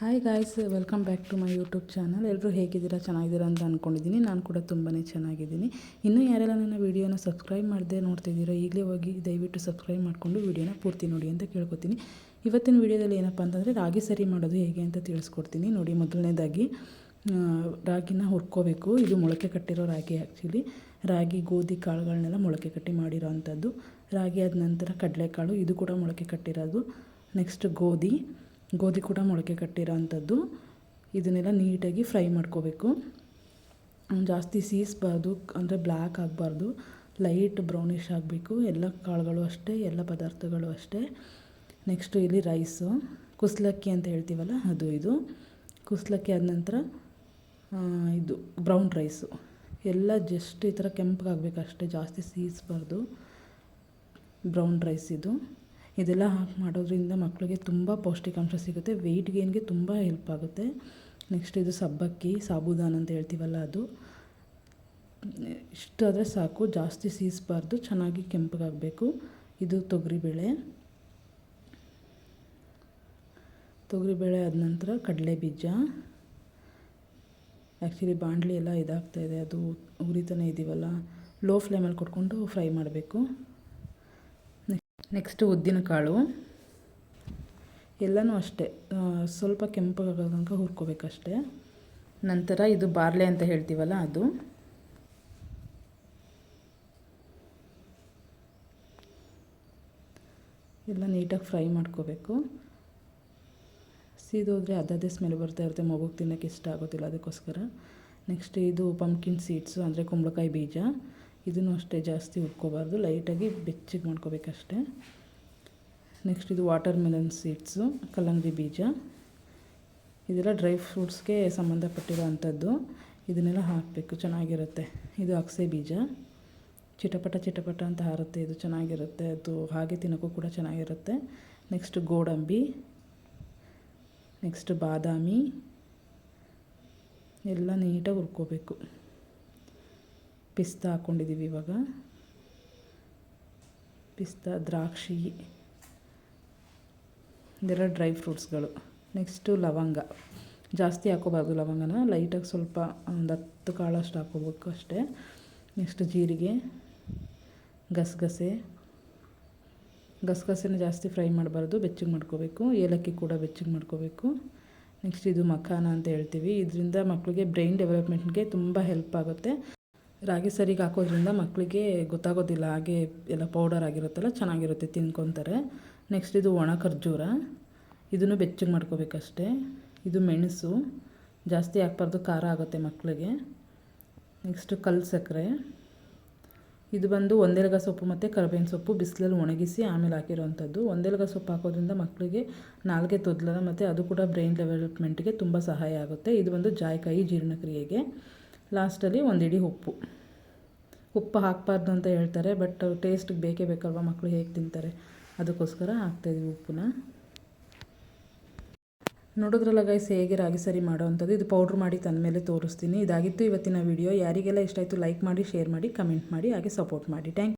Hi guys welcome back to my YouTube channel ಎಲ್ಲರೂ ಹೇಗಿದ್ದೀರಾ? ಚೆನ್ನಾಗಿದ್ದೀರಾ ಅಂತ ಅಂದ್ಕೊಂಡಿದ್ದೀನಿ ನಾನು ಕೂಡ ತುಂಬಾ ಚೆನ್ನಾಗಿದ್ದೀನಿ. ಇನ್ನೂ ಯಾರೆಲ್ಲ ನನ್ನ ವೀಡಿಯೋನ ಸಬ್ಸ್ಕ್ರೈಬ್ ಮಾಡದೆ ನೋಡ್ತಿದ್ದೀರೋ, ಈಗಲೇ ಹೋಗಿ ದಯವಿಟ್ಟು ಸಬ್ಸ್ಕ್ರೈಬ್ ಮಾಡಿಕೊಂಡು ವೀಡಿಯೋನ ಪೂರ್ತಿ ನೋಡಿ ಅಂತ ಕೇಳ್ಕೊತೀನಿ. ಇವತ್ತಿನ ವೀಡಿಯೋದಲ್ಲಿ ಏನಪ್ಪ ಅಂತಂದರೆ, ರಾಗಿ ಸರಿ ಮಾಡೋದು ಹೇಗೆ ಅಂತ ತಿಳಿಸ್ಕೊಡ್ತೀನಿ. ನೋಡಿ, ಮೊದಲನೇದಾಗಿ ರಾಗಿನ ಹುರ್ಕೋಬೇಕು. ಇದು ಮೊಳಕೆ ಕಟ್ಟಿರೋ ರಾಗಿ ಆ್ಯಕ್ಚುಲಿ ರಾಗಿ, ಗೋಧಿ ಕಾಳುಗಳನ್ನೆಲ್ಲ ಮೊಳಕೆ ಕಟ್ಟಿ ಮಾಡಿರೋ ರಾಗಿ ಆದ ನಂತರ ಕಡಲೆಕಾಳು, ಇದು ಕೂಡ ಮೊಳಕೆ ಕಟ್ಟಿರೋದು. ನೆಕ್ಸ್ಟ್ ಗೋಧಿ. ಗೋಧಿ ಕೂಡ ಮೊಳಕೆ ಕಟ್ಟಿರೋ ಅಂಥದ್ದು. ಇದನ್ನೆಲ್ಲ ನೀಟಾಗಿ ಫ್ರೈ ಮಾಡ್ಕೋಬೇಕು. ಜಾಸ್ತಿ ಸೀಸ್ಬಾರ್ದು, ಅಂದರೆ ಬ್ಲ್ಯಾಕ್ ಆಗಬಾರ್ದು, ಲೈಟ್ ಬ್ರೌನಿಷ್ ಆಗಬೇಕು. ಎಲ್ಲ ಕಾಳುಗಳು ಅಷ್ಟೇ, ಎಲ್ಲ ಪದಾರ್ಥಗಳು ಅಷ್ಟೇ. ನೆಕ್ಸ್ಟು ಇಲ್ಲಿ ರೈಸು. ಕುಸ್ಲಕ್ಕಿ ಅಂತ ಹೇಳ್ತೀವಲ್ಲ, ಅದು ಇದು. ಕುಸ್ಲಕ್ಕಿ ಆದ ನಂತರ ಇದು ಬ್ರೌನ್ ರೈಸು. ಎಲ್ಲ ಜಸ್ಟ್ ಈ ಥರ ಕೆಂಪಗಾಗಬೇಕಷ್ಟೇ ಜಾಸ್ತಿ ಸೀಸ್ಬಾರ್ದು. ಬ್ರೌನ್ ರೈಸ್ ಇದು. ಇದೆಲ್ಲ ಹಾಕಿ ಮಾಡೋದ್ರಿಂದ ಮಕ್ಕಳಿಗೆ ತುಂಬ ಪೌಷ್ಟಿಕಾಂಶ ಸಿಗುತ್ತೆ. ವೆಯ್ಟ್ ಗೇನ್ಗೆ ತುಂಬ ಹೆಲ್ಪ್ ಆಗುತ್ತೆ. ನೆಕ್ಸ್ಟ್ ಇದು ಸಬ್ಬಕ್ಕಿ, ಸಾಬೂದಾನ ಅಂತ ಹೇಳ್ತೀವಲ್ಲ ಅದು. ಇಷ್ಟಾದರೆ ಸಾಕು. ಜಾಸ್ತಿ ಸೀಸ್ಬಾರ್ದು. ಚೆನ್ನಾಗಿ ಕೆಂಪಗಾಗಬೇಕು ಇದು ತೊಗರಿಬೇಳೆ. ತೊಗರಿಬೇಳೆ ಆದ ನಂತರ ಕಡಲೆ ಬೀಜ ಆ್ಯಕ್ಚುಲಿ ಬಾಣಲಿ ಎಲ್ಲ ಇದಾಗ್ತಾಯಿದೆ ಅದು ಉರಿತಾನೆ ಇದ್ದೀವಲ್ಲ ಲೋ ಫ್ಲೇಮಲ್ಲಿ ಕೊಟ್ಕೊಂಡು ಫ್ರೈ ಮಾಡಬೇಕು. ನೆಕ್ಸ್ಟು ಉದ್ದಿನ ಕಾಳು. ಎಲ್ಲನೂ ಅಷ್ಟೇ. ಸ್ವಲ್ಪ ಕೆಂಪಗಾಗೋ ತನಕ ಹುರ್ಕೋಬೇಕಷ್ಟೆ. ನಂತರ ಇದು ಬಾರ್ಲೆ ಅಂತ ಹೇಳ್ತೀವಲ್ಲ ಅದು. ಎಲ್ಲ ನೀಟಾಗಿ ಫ್ರೈ ಮಾಡ್ಕೋಬೇಕು. ಸೀದೋದ್ರೆ ಅದದೇ ಸ್ಮೆಲ್ ಬರ್ತಾ ಇರುತ್ತೆ. ಮಗುಗೆ ತಿನ್ನೋಕ್ಕೆ ಇಷ್ಟ ಆಗೋದಿಲ್ಲ ಅದಕ್ಕೋಸ್ಕರ. ನೆಕ್ಸ್ಟ್ ಇದು ಪಂಪ್ಕಿನ್ ಸೀಡ್ಸು, ಅಂದರೆ ಕುಂಬಳಕಾಯಿ ಬೀಜ. ಇದನ್ನು ಅಷ್ಟೇ ಜಾಸ್ತಿ ಹುರ್ಕೋಬಾರ್ದು ಲೈಟಾಗಿ ಬೆಚ್ಚಗೆ ಮಾಡ್ಕೋಬೇಕಷ್ಟೇ. ನೆಕ್ಸ್ಟ್ ಇದು ವಾಟರ್ ಮೆಲನ್ ಸೀಡ್ಸು ಕಲ್ಲಂಗಡಿ ಬೀಜ. ಇದೆಲ್ಲ ಡ್ರೈ ಫ್ರೂಟ್ಸ್ಗೆ ಸಂಬಂಧಪಟ್ಟಿರೋ ಅಂಥದ್ದು ಇದನ್ನೆಲ್ಲ ಹಾಕಬೇಕು, ಚೆನ್ನಾಗಿರುತ್ತೆ. ಇದು ಅಗಸೆ ಬೀಜ. ಚಿಟಪಟ ಚಿಟಪಟ ಅಂತ ಹಾರುತ್ತೆ, ಇದು ಚೆನ್ನಾಗಿರುತ್ತೆ. ಅದು ಹಾಗೆ ತಿನ್ನೋಕ್ಕೂ ಕೂಡ ಚೆನ್ನಾಗಿರುತ್ತೆ. ನೆಕ್ಸ್ಟ್ ಗೋಡಂಬಿ. ನೆಕ್ಸ್ಟ್ ಬಾದಾಮಿ. ಎಲ್ಲ ನೀಟಾಗಿ ಹುರ್ಕೋಬೇಕು. ಪಿಸ್ತಾ ಹಾಕ್ಕೊಂಡಿದ್ದೀವಿ ಇವಾಗ. ಪಿಸ್ತಾ, ದ್ರಾಕ್ಷಿ, ಇದೆಲ್ಲ ಡ್ರೈ ಫ್ರೂಟ್ಸ್ಗಳು. ನೆಕ್ಸ್ಟು ಲವಂಗ. ಜಾಸ್ತಿ ಹಾಕೋಬಾರ್ದು ಲವಂಗನ. ಲೈಟಾಗಿ ಸ್ವಲ್ಪ ಒಂದು ಹತ್ತು ಕಾಳಷ್ಟು ಹಾಕೋಬೇಕು ಅಷ್ಟೇ. ನೆಕ್ಸ್ಟ್ ಜೀರಿಗೆ, ಗಸಗಸೆ. ಗಸಗಸೆನ ಜಾಸ್ತಿ ಫ್ರೈ ಮಾಡಬಾರ್ದು, ಬೆಚ್ಚಗೆ ಮಾಡ್ಕೋಬೇಕು. ಏಲಕ್ಕಿ ಕೂಡ ಬೆಚ್ಚಗೆ ಮಾಡ್ಕೋಬೇಕು. ನೆಕ್ಸ್ಟ್ ಇದು ಮಖಾನ ಅಂತ ಹೇಳ್ತೀವಿ. ಇದರಿಂದ ಮಕ್ಕಳಿಗೆ ಬ್ರೈನ್ ಡೆವಲಪ್ಮೆಂಟ್ಗೆ ತುಂಬ ಹೆಲ್ಪ್ ಆಗುತ್ತೆ. ರಾಗಿ ಸರಿಗೆ ಹಾಕೋದ್ರಿಂದ ಮಕ್ಕಳಿಗೆ ಗೊತ್ತಾಗೋದಿಲ್ಲ, ಹಾಗೆ ಎಲ್ಲ ಪೌಡರ್ ಆಗಿರುತ್ತಲ್ಲ ಚೆನ್ನಾಗಿರುತ್ತೆ ತಿನ್ಕೊತಾರೆ. ನೆಕ್ಸ್ಟ್ ಇದು ಒಣ ಖರ್ಜೂರ. ಇದನ್ನು ಬೆಚ್ಚಗೆ ಮಾಡ್ಕೋಬೇಕಷ್ಟೇ. ಇದು ಮೆಣಸು. ಜಾಸ್ತಿ ಹಾಕ್ಬಾರ್ದು, ಖಾರ ಆಗುತ್ತೆ ಮಕ್ಕಳಿಗೆ ನೆಕ್ಸ್ಟು ಕಲ್ಲು ಸಕ್ಕರೆ ಇದು ಬಂದು ಒಂದೆಲಗ ಸೊಪ್ಪು ಮತ್ತು ಕರಿಬೇವಿನ ಸೊಪ್ಪು ಬಿಸಿಲಲ್ಲಿ ಒಣಗಿಸಿ ಆಮೇಲೆ ಹಾಕಿರೋವಂಥದ್ದು ಒಂದೆಲಗ ಸೊಪ್ಪು ಹಾಕೋದ್ರಿಂದ ಮಕ್ಕಳಿಗೆ ನಾಲ್ಗೆ ತೊದಲಲ್ಲ ಮತ್ತು ಅದು ಕೂಡ ಬ್ರೈನ್ ಡೆವಲಪ್ಮೆಂಟ್ಗೆ ತುಂಬ ಸಹಾಯ ಆಗುತ್ತೆ. ಇದು ಬಂದು ಜಾಯಿಕಾಯಿ ಜೀರ್ಣಕ್ರಿಯೆಗೆ. ಲಾಸ್ಟಲ್ಲಿ ಒಂದು ಇಡೀ ಉಪ್ಪು. ಉಪ್ಪು ಹಾಕಬಾರ್ದು ಅಂತ ಹೇಳ್ತಾರೆ, ಬಟ್ ಟೇಸ್ಟಿಗೆ ಬೇಕೇ ಬೇಕಲ್ವ ಮಕ್ಕಳು ಹೇಗೆ ತಿಂತಾರೆ? ಅದಕ್ಕೋಸ್ಕರ ಹಾಕ್ತಾಯಿದ್ದೀವಿ ಉಪ್ಪನ್ನ. ನೋಡಿದ್ರಲ್ಲ ಗೈಸ್ ಹೇಗೆ ರಾಗಿ ಸರಿ ಮಾಡೋ ಅಂಥದ್ದು ಇದು ಪೌಡ್ರ್ ಮಾಡಿ ತಂದ ಮೇಲೆ ತೋರಿಸ್ತೀನಿ. ಇದಾಗಿತ್ತು ಇವತ್ತಿನ ವಿಡಿಯೋ ಯಾರಿಗೆಲ್ಲ ಇಷ್ಟ ಆಯಿತು ಲೈಕ್ ಮಾಡಿ ಶೇರ್ ಮಾಡಿ ಕಮೆಂಟ್ ಮಾಡಿ, ಹಾಗೆ ಸಪೋರ್ಟ್ ಮಾಡಿ. ಥ್ಯಾಂಕ್